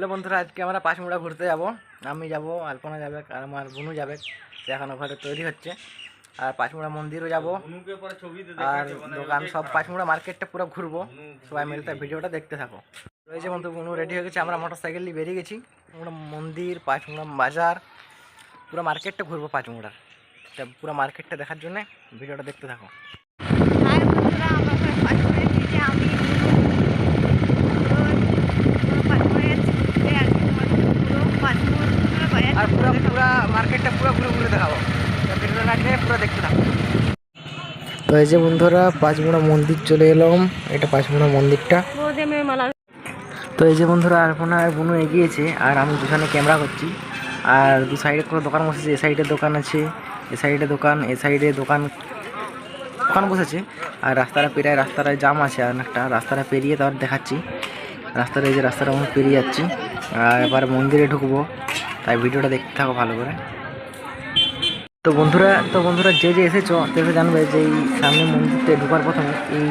Hello বন্ধুরা, আজকে আমরা পাঁচমুড়া ঘুরতে যাব। আমি যাব, আলপনা যাবে আর আমার বুনু যাবে। সে এখনও ঘরে তৈরি হচ্ছে। আর পাঁচমুড়া মন্দিরও যাব। আর দোকান সব পাঁচমুড়া মার্কেটটা পুরো ঘুরবো। সবাই মিলে তার ভিডিওটা দেখতে থাকো। রয়েছে বন্ধু, বুনু রেডি হয়ে গেছে। আমরা মোটর সাইকেল নিয়ে বেরিয়ে গেছি। আমরা মন্দির পাঁচমুড়া বাজার, পুরো মার্কেটটা ঘুরবো পাঁচমুড়ার তা পুরো মার্কেটটা দেখার জন্য ভিডিওটা দেখতে থাকো। আমি পাঁচমুড়ে আজকে তোমার পুরো পাঁচমুড় বাজার আর পুরো পুরো মার্কেটটা পুরো ঘুরে ঘুরে দেখাবো। তা এই যে বন্ধুরা, পাঁচমুড়া মন্দির চলে এলাম। এটা পাঁচমুড়া মন্দিরটা। তো এই যে বন্ধুরা আলপনা আর বুনু এগিয়েছে, আর আমি দুখানে ক্যামেরা করছি। আর দু সাইডে কোনো দোকান বসেছে, এ সাইডে দোকান আছে, এ সাইডে দোকান, এ সাইডে দোকান দোকান বসেছে। আর রাস্তাটা পেরিয়ে রাস্তাটা জাম আছে আর একটা। রাস্তাটা পেরিয়ে তারপর দেখাচ্ছি। রাস্তাটা এই যে রাস্তাটা আমি পেরিয়ে যাচ্ছি। আর এবার মন্দিরে ঢুকবো। তাই ভিডিওটা দেখতে থাকো ভালো করে। তো বন্ধুরা তো বন্ধুরা, যে যে এসেছ তাহলে জানবে যে এই সামনে মন্দিরতে ঢোকার প্রথমে এই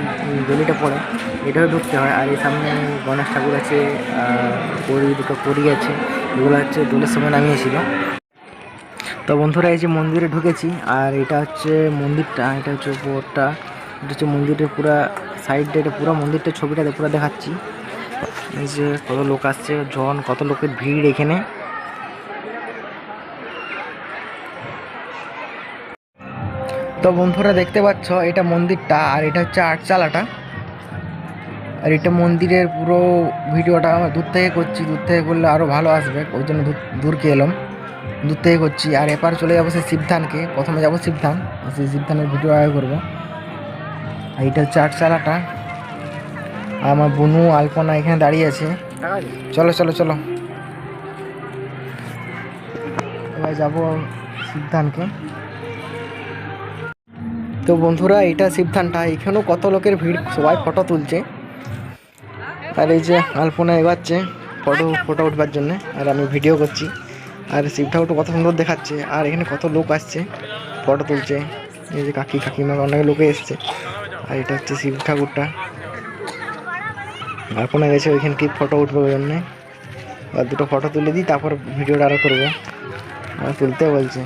গলিটা পড়ে এটাও ঢুকতে হয়। আর এই সামনে গণেশ ঠাকুর আছে পরি দুটো পরি আছে, এগুলো হচ্ছে দোলের সময় নামিয়েছিল। তো বন্ধুরা, এই যে মন্দিরে ঢুকেছি, আর এটা হচ্ছে মন্দিরটা, এটা হচ্ছে উপরটা, এটা হচ্ছে মন্দিরের পুরা সাইডটা এটা পুরো মন্দিরটা ছবিটা পুরো দেখাচ্ছি। এই যে কত লোক আসছে, জন, কত লোকের ভিড় এখানে। তো বন্ধুরা দেখতে পাচ্ছ এটা মন্দিরটা আর এটা হচ্ছে আটচালাটা আর এটা মন্দিরের পুরো ভিডিওটা আমার দূর থেকে করছি দূর থেকে করলে আরও ভালো আসবে ওই জন্য দূর দূরকে এলাম। দূর থেকে করছি আর এপার চলে যাব সেই শিবধানকে প্রথমে যাব শিবধান সেই শিবধানের ভিডিও আগে করব। আর এটা হচ্ছে আটচালাটা আর আমার বনু আলপনা এখানে দাঁড়িয়ে আছে। চলো চলো চলো। এবার যাব শিবধানকে। তো বন্ধুরা, এটা শিবধানটা। এখানেও কত লোকের ভিড়, সবাই ফটো তুলছে। আর এই যে আলপনা এগাচ্ছে ফটো ফটো উঠবার জন্য, আর আমি ভিডিও করছি। আর শিব ঠাকুরটা কত সুন্দর দেখাচ্ছে, আর এখানে কত লোক আসছে ফটো তুলছে। এই যে কাকি, কাকিমা, অনেক লোকে এসছে। আর এটা হচ্ছে শিব ঠাকুরটা। আলপনা গেছে ওইখানে কি ফটো উঠবে ওই জন্যে। আর দুটো ফটো তুলে দিই, তারপর ভিডিওটা আরও করব। আর তুলতে বলছে।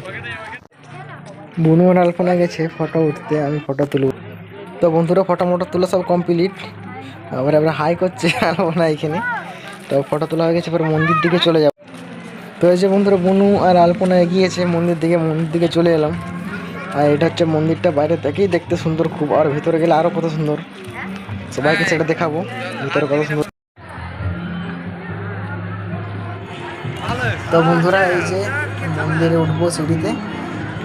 বুনু আর আলপনা গেছে ফটো উঠতে, আমি ফটো তুলব। তো বন্ধুরা ফটো মোটো তোলা সব কমপ্লিট আবার আমরা হাই করছে আলপনা এখানে। তো ফটো তোলা হয়ে গেছে, এবার মন্দির দিকে চলে যাব। তো এই যে বন্ধুরা, বুনু আর আলপনা এগিয়েছে, মন্দির দিকে মন্দির দিকে চলে এলাম। আর এটা হচ্ছে মন্দিরটা বাইরে থেকেই দেখতে সুন্দর খুব, আর ভিতরে গেলে আরও কত সুন্দর। সবাইকে সেটা দেখাবো, ভিতরে কত সুন্দর। তো বন্ধুরা, এই যে মন্দিরে উঠবো সিঁড়িতে।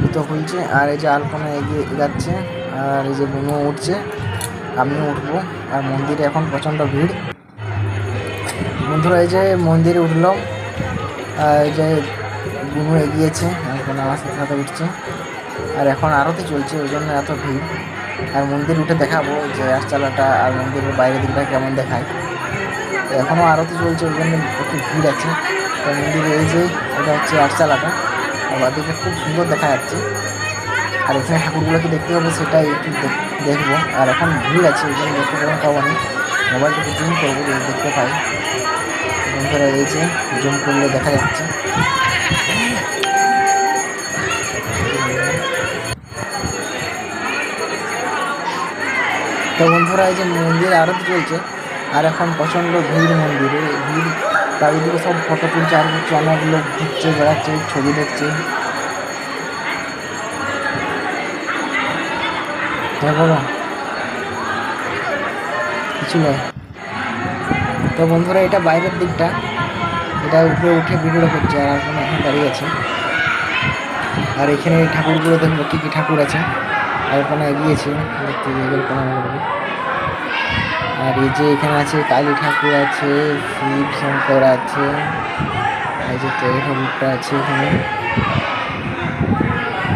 জুতো খুলছে, আর এই যে আলপনা এগিয়ে যাচ্ছে, আর এই যে বুনো উঠছে, আমিও উঠবো, আর মন্দিরে এখন প্রচণ্ড ভিড়। বন্ধুরা, এই যে মন্দিরে উঠলাম, আর এই যে বুনু এগিয়েছে, আলপনা আমার সাথে সাথে উঠছে, আর এখন আরতি চলছে, ওই জন্য এত ভিড়। আর মন্দির উঠে দেখাবো যে রাস্তালাটা আর মন্দিরের বাইরের দিকটা কেমন দেখায়। এখনও আরতি চলছে, ওই জন্য একটু ভিড় আছে। তো মন্দিরে এই যে, এটা হচ্ছে আটচালাটা বাদিকে খুব সুন্দর দেখা যাচ্ছে। আর এখানে ঠাকুরগুলোকে দেখতে পাবো সেটাই একটু দেখ- দেখব। আর এখন ভিড় আছে ওই জন্য দেখতে পাবো পাবো না মোবাইলটাকে জুম করব, যদি দেখতে পাই। বন্ধুরা এই যে জুম করলে দেখা যাচ্ছে। তো বন্ধুরা, এই যে মন্দির আরতি চলছে, আর এখন প্রচণ্ড ভিড় মন্দিরে, ভিড় চারিদিকে সব ফটো তুলছে, আর কিছু অনেক লোক ঘুরছে বেড়াচ্ছে, ছবি দেখছে। কিছু নয় তো বন্ধুরা, এটা বাইরের দিকটা। এটা উপরে উঠে ভিডিওটা করছে, আর এখন এখন দাঁড়িয়ে আছে। আর এখানে ঠাকুরগুলো দেখব কী কী ঠাকুর আছে, আর ওখানে এগিয়েছে দেখতে হবে আর এই যে এখানে আছে কালী ঠাকুর আছে, শিব শঙ্কর আছে এই যে তেল ঠাকুরটা আছে এখানে।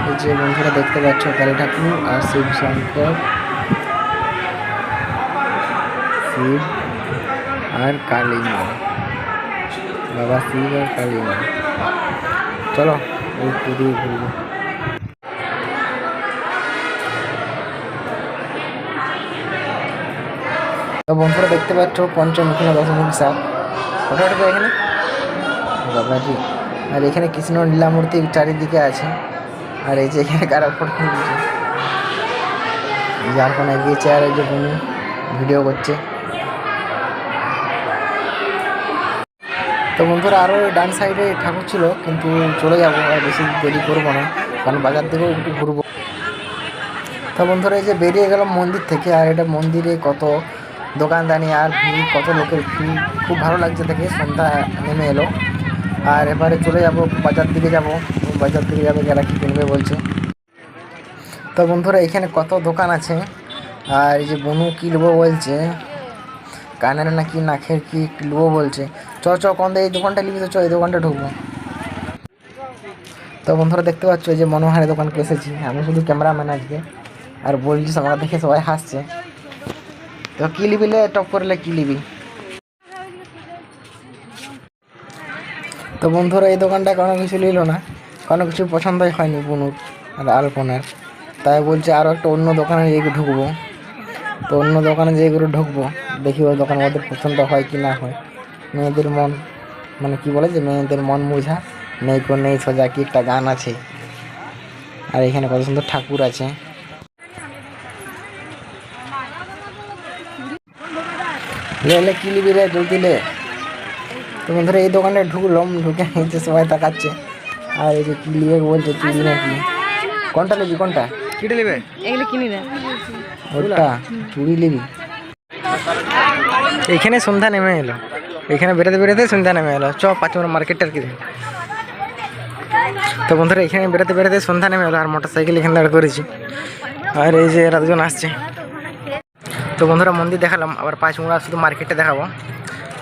এই যে বন্ধুরা দেখতে পাচ্ছ কালী ঠাকুর আর শিব শঙ্কর, শিব আর কালী মা। বাবা শিব আর কালী মা। চলো ওই পুরী ঘুরবো। তো বন্ধুরা দেখতে পাচ্ছ পঞ্চমুখী না দশমুখী সাপ ফটো উঠবে এখানে বাবাজি। আর এখানে কৃষ্ণ লীলামূর্তি চারিদিকে আছে। আর এই যে এখানে কারা ফটো যার কোনো গিয়েছে আর এই যে বনু ভিডিও করছে। তো বন্ধুরা আরও ডান সাইডে ঠাকুর ছিল, কিন্তু চলে যাব আর বেশি দেরি করব না, কারণ বাজার থেকেও একটু ঘুরবো। তো বন্ধুরা এই যে বেরিয়ে গেলাম মন্দির থেকে, আর এটা মন্দিরে কত দোকানদানি আর ভিড়, কত লোকের ভিড়। খুব ভালো লাগছে দেখে, সন্ধ্যা নেমে এলো। আর এবারে চলে যাব, বাজার দিকে যাব। বাজার দিকে যাবে যারা কি কিনবে বলছে। তো বন্ধুরা, এখানে কত দোকান আছে। আর এই যে বনু কি নেব বলছে, কানের না কি নাকের কি নেব বলছে। চ চ, কোন এই দোকানটা নিবি তো, চ, এই দোকানটা ঢুকবো। তো বন্ধুরা, দেখতে পাচ্ছ যে মনোহারের দোকানকে এসেছি আমি শুধু ক্যামেরাম্যান আজকে। আর বলছিস আমাকে দেখে সবাই হাসছে। তো কি লিবি লে? টপ করলে কি লিবি তো বন্ধুরা, এই দোকানটা কোনো কিছু নিল না। কোনো কিছু পছন্দই হয়নি বুনুর আর আলপনার। তাই বলছে আরও একটা অন্য দোকানে যেয়ে ঢুকবো। তো অন্য দোকানে করে ঢুকবো। দেখি ওই দোকান ওদের পছন্দ হয় কি না হয়। মেয়েদের মন মানে কি বলে যে মেয়েদের মন বোঝা নেই কো নেই সোজা, কি একটা গান আছে। আর এখানে কত সুন্দর ঠাকুর আছে। লে লে কি লিবি রে জলদি লে। তো বন্ধুরা এই দোকানে ঢুকলাম ঢুকে এই যে সবাই তাকাচ্ছে। আর এই যে কি লিবে বলছে চুড়ি নাকি কোনটা নিবি কোনটা? কিটা নেবে? এগুলো কিনে দেয় ওটা চুড়ি নিবি। এখানে সন্ধ্যা নেমে এলো। এখানে বেরোতে বেরোতে সন্ধ্যা নেমে এলো। চ পাঁচ নম্বর মার্কেটটার কি তো বন্ধুরা এখানে বেরোতে বেরোতে সন্ধ্যা নেমে এলো আর মোটর সাইকেল এখানে দাঁড় করেছি। আর এই যে এরা দুজন আসছে। তো বন্ধুরা মন্দির দেখালাম, আবার পাঁচ মুড়া শুধু মার্কেটে দেখাবো।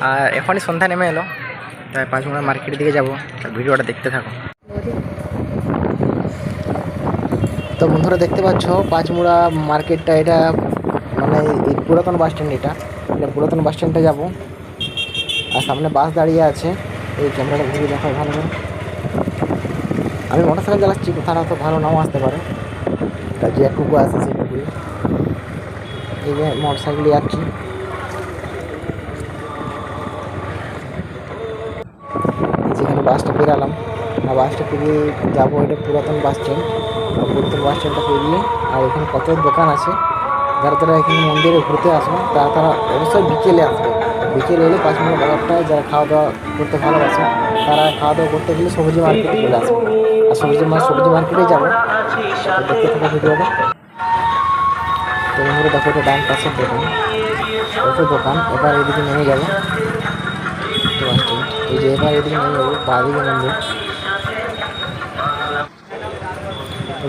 আর এখনই সন্ধ্যা নেমে এলো, তাই পাঁচমুড়া মার্কেটের দিকে যাব তার ভিডিওটা দেখতে থাকো। তো বন্ধুরা দেখতে পাচ্ছ পাঁচমুড়া মার্কেটটা এটা মানে এই পুরাতন বাস স্ট্যান্ড এটা। এটা পুরাতন বাস স্ট্যান্ডে যাব। আর সামনে বাস দাঁড়িয়ে আছে, এই ক্যামেরাটা ঘুরে দেখা, ভালো করে। আমি মোটর সাইকেল চালাচ্ছি, কোথাও তো ভালো নাও আসতে পারে। তা যে একটুকু আছে এই মোটর সাইকেলে যাচ্ছি। যেখানে বাসটা পেরালাম আর বাসটা পেরিয়ে যাব, এটা পুরাতন বাস স্ট্যান্ড পুরাতন বাস স্ট্যান্ডটা পেরিয়ে আর এখানে কত দোকান আছে, যারা তারা এখানে মন্দিরে ঘুরতে আসবে, তারা তারা অবশ্যই বিকেলে আসবে। বিকেলে এলে পাঁচ মিনিট বাজারটা, যারা খাওয়া দাওয়া করতে ভালোবাসে, তারা খাওয়া দাওয়া করতে গেলে সবজি মার্কেটে চলে আসবে। আর সবজি সবজি মার্কেটেই যাব। দেখতে থাকা ভিডিওটা। তো বন্ধুরা দেখো এটা ডান পাশের দোকান। ওটা দোকান, এবার এদিকে নেমে যাব এই যে এবার এদিকে নেমে যাব বাদিকে নামবো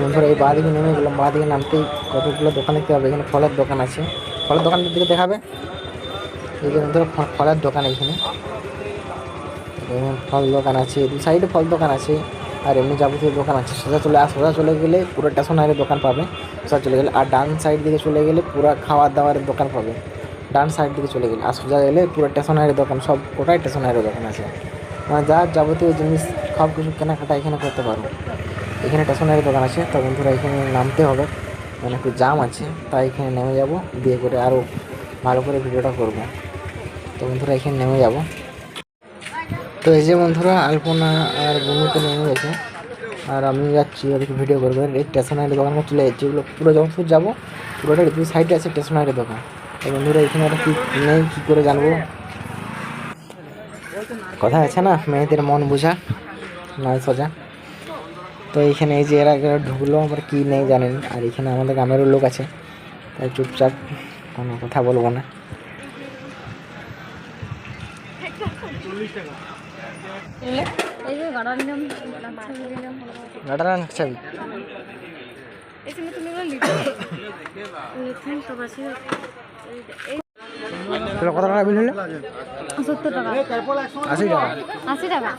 বন্ধুরা এই বাঁ দিকে নেমে গেলাম বাঁ দিকে নামতেই কতগুলো দোকান দেখতে পাবে, এখানে ফলের দোকান আছে। ফলের দোকানের দিকে দেখাবে। এই যে বন্ধুরা ফলের দোকান এখানে ফল দোকান আছে দু সাইডে ফল দোকান আছে। আর এমনি যাবতীয় দোকান আছে। সোজা চলে আর সোজা চলে গেলে পুরো স্টেশনারি দোকান পাবে। সোজা চলে গেলে, আর ডান সাইড দিকে চলে গেলে পুরো খাওয়ার দাওয়ারের দোকান পাবে। ডান সাইড দিকে চলে গেলে, আর সোজা গেলে পুরো স্টেশনারি দোকান, সব কোটাই স্টেশনারি দোকান আছে। মানে যা যাবতীয় জিনিস সব কিছু কেনাকাটা এখানে করতে পারো। এখানে স্টেশনারি দোকান আছে, তো বন্ধুরা এখানে নামতে হবে। মানে একটু জাম আছে, তাই এখানে নেমে যাব। দিয়ে করে আরও ভালো করে ভিডিওটা করব। তো বন্ধুরা এখানে নেমে যাব। তো এই যে বন্ধুরা, আলপনা আর বনুকে নেমে গেছে। আর আমি যাচ্ছি ওদেরকে ভিডিও করব। এই স্টেশনারি দোকান দোকানে চলে যাচ্ছি। এগুলো পুরো যখন যাব। পুরোটা দুই সাইডে আছে স্টেশনারি দোকান। তো বন্ধুরা, এখানে আর কি নেই, কী করে জানব? কথা আছে না, মেয়েদের মন বোঝা, নয় সোজা। তো এইখানে এই যে এরা ঢুকলো, আবার কী নেই জানেন। আর এখানে আমাদের গ্রামেরও লোক আছে। তাই চুপচাপ কোনো কথা বলব না এই যে গাড়া নিলাম ছবি নিলাম গাটারান চাবি এই যে তুমি এগুলো লিখো লিখুন সব আছে তোর কত টাকা বিল হলো? সত্তর টাকা। আশি টাকা। আশি টাকা?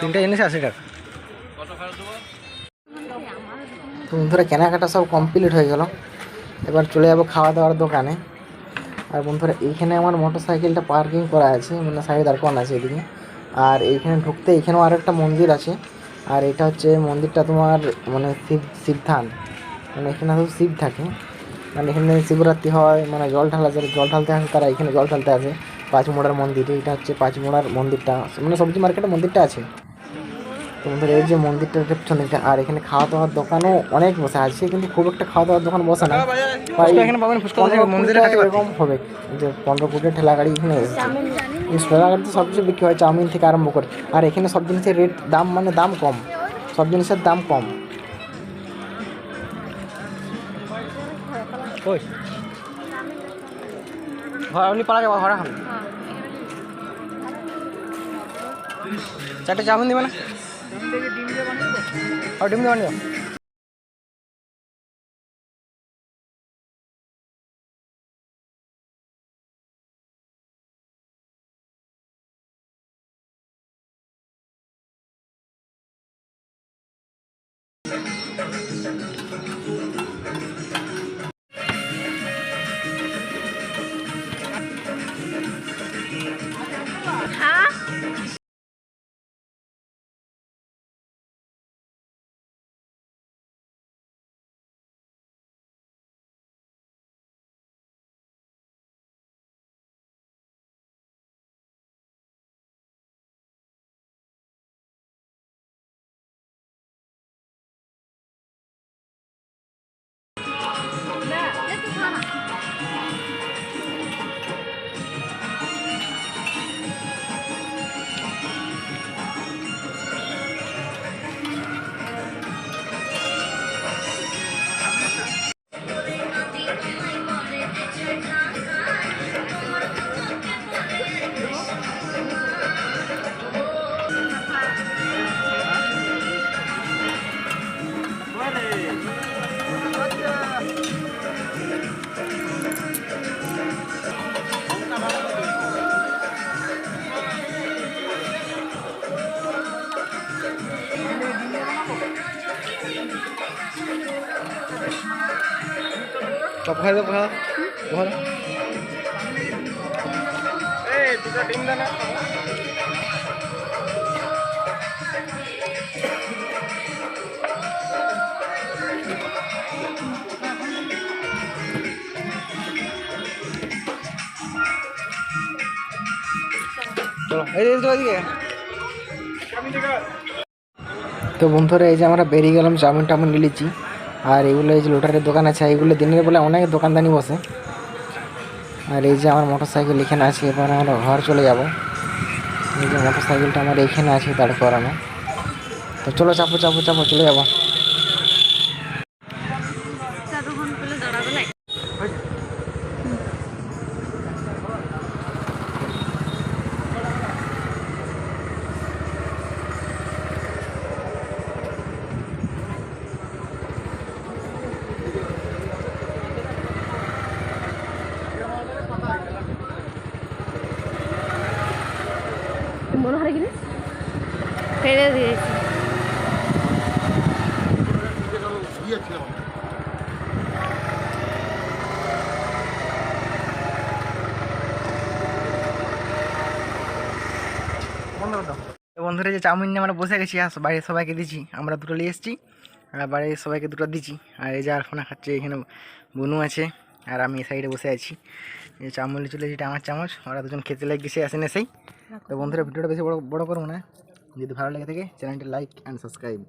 তিনটা জিনিস আশি টাকা। বন্ধুরা কেনাকাটা সব কমপ্লিট হয়ে গেল। এবার চলে যাব খাওয়া দাওয়ার দোকানে। আর বন্ধুরা, এইখানে আমার মোটর সাইকেলটা পার্কিং করা আছে মানে সাইডে দাঁড় করানো আছে এদিকে। আর এইখানে ঢুকতে এখানেও আর একটা মন্দির আছে, আর এটা হচ্ছে মন্দিরটা তোমার মানে শিব শিবধান মানে এখানে শুধু শিব থাকে। মানে এখানে শিবরাত্রি হয় মানে জল ঢালা যারা, জল ঢালতে আসে তারা এখানে জল ঢালতে আসে। পাঁচমোড়ার মন্দির, এটা হচ্ছে পাঁচমোড়ার মন্দিরটা। মানে সবজি মার্কেটের মন্দিরটা আছে। তো বন্ধুরা এই যে মন্দিরটার পেছনে আর এখানে খাওয়া দাওয়ার দোকানও অনেক বসে আছে কিন্তু খুব একটা খাওয়া দাওয়ার দোকান বসে না। কাছে এরকম হবে। যে পনেরো কুড়িটা ঠেলা গাড়ি এখানে এসেছে এই ঠেলা গাড়িতে সব কিছু বিক্রি হয় চাউমিন থেকে আরম্ভ করে। আর এখানে সব জিনিসের রেট দাম মানে দাম কম। সব জিনিসের দাম কম। ওই ঘর আপনি পালা যাব ঘরে চারটে চাউমিন দিবে না? আর ডিম দিয়ে বানিয়ে দাও। চপ খাই দেবো খাওয়া ঘরে এই দুটো ডিম দে না। চলো এই এই তো এদিকে তো বন্ধুরা, এই যে আমরা বেরিয়ে গেলাম, চাউমিন টাউমিন নিচ্ছি। আর এগুলো এই যে লোটারের দোকান আছে এগুলো দিনের বেলা অনেক দোকানদানি বসে। আর এই যে আমার মোটর সাইকেল এখানে আছে, এবার আমরা ঘর চলে যাব। এই যে মোটর সাইকেলটা আমার এখানে আছে দাঁড় করানো তো চলো চাপো চাপো চাপো, চলে যাব ততক্ষণ পেলে দাঁড়াবে না মনে হয় কিনে ফেলে দিয়েছি তো বন্ধুরা যে চাউমিন নিয়ে আমরা বসে গেছি, আর বাড়ির সবাইকে দিচ্ছি। আমরা দুটো নিয়ে এসেছি, আর বাড়ির সবাইকে দুটো দিচ্ছি। আর এই যে আলফোনা খাচ্ছে, এখানে বনু আছে, আর আমি এই সাইডে বসে আছি। এই চাউমিন চলে যেটা আমার চামচ। ওরা দুজন খেতে লাগে গেছে আসেন এসেই। তো বন্ধুরা, ভিডিওটা বেশি বড় বড় করব না। যদি ভালো লাগে থাকে, চ্যানেলটি লাইক অ্যান্ড সাবস্ক্রাইব।